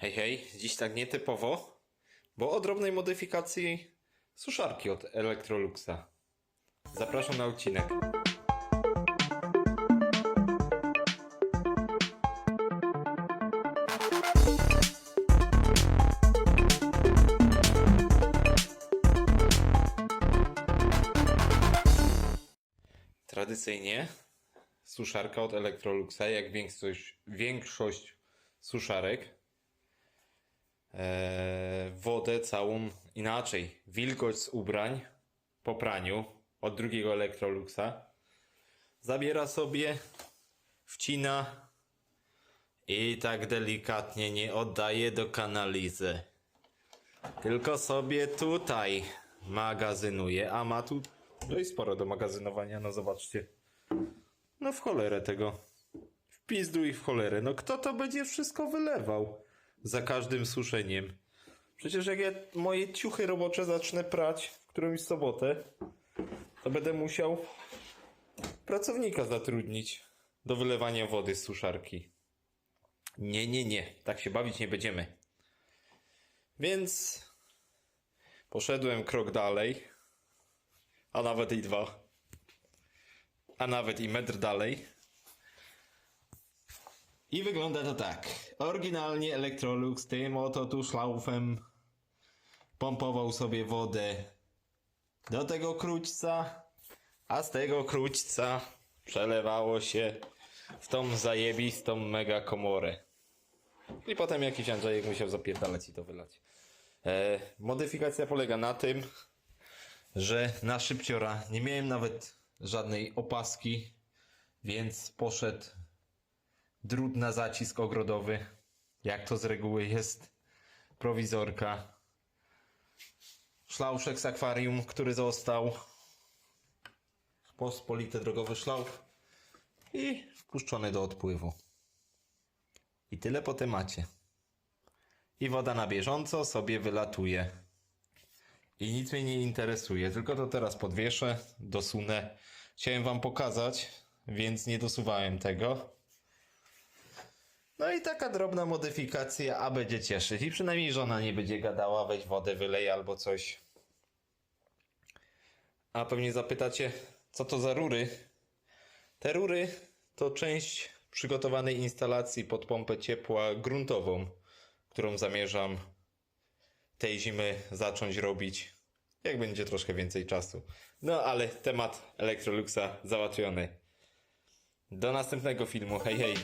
Hej, hej, dziś tak nietypowo, bo o drobnej modyfikacji suszarki od Electroluxa. Zapraszam na odcinek. Tradycyjnie suszarka od Electroluxa, jak większość, większość suszarek, e, wodę całą inaczej. Wilgoć z ubrań po praniu od drugiego Electroluxa zabiera sobie, wcina i tak delikatnie nie oddaje do kanalizy. Tylko sobie tutaj magazynuje, a ma tu no i sporo do magazynowania, no zobaczcie. No w cholerę tego. W pizdu i w cholerę. No kto to będzie wszystko wylewał za każdym suszeniem? Przecież jak ja moje ciuchy robocze zacznę prać w którąś sobotę, to będę musiał pracownika zatrudnić do wylewania wody z suszarki. Nie, nie, nie. Tak się bawić nie będziemy. Więc poszedłem krok dalej, a nawet i dwa, a nawet i metr dalej. I wygląda to tak. Oryginalnie Electrolux tym oto tu szlaufem pompował sobie wodę do tego krućca, a z tego krućca przelewało się w tą zajebistą mega komorę. I potem jakiś Andrzejek musiał zapierdalać i to wylać. E, modyfikacja polega na tym, że na szybciora nie miałem nawet żadnej opaski, więc poszedł drut na zacisk ogrodowy, jak to z reguły jest prowizorka. Szlauszek z akwarium, który został. Pospolity drogowy szlauf i wpuszczony do odpływu. I tyle po temacie. I woda na bieżąco sobie wylatuje. I nic mnie nie interesuje, tylko to teraz podwieszę, dosunę. Chciałem wam pokazać, więc nie dosuwałem tego. No i taka drobna modyfikacja, a będzie cieszyć. I przynajmniej żona nie będzie gadała, weź wodę wylej albo coś. A pewnie zapytacie, co to za rury? Te rury to część przygotowanej instalacji pod pompę ciepła gruntową, którą zamierzam tej zimy zacząć robić, jak będzie troszkę więcej czasu. No ale temat Electroluxa załatwiony. Do następnego filmu. Hej, hej.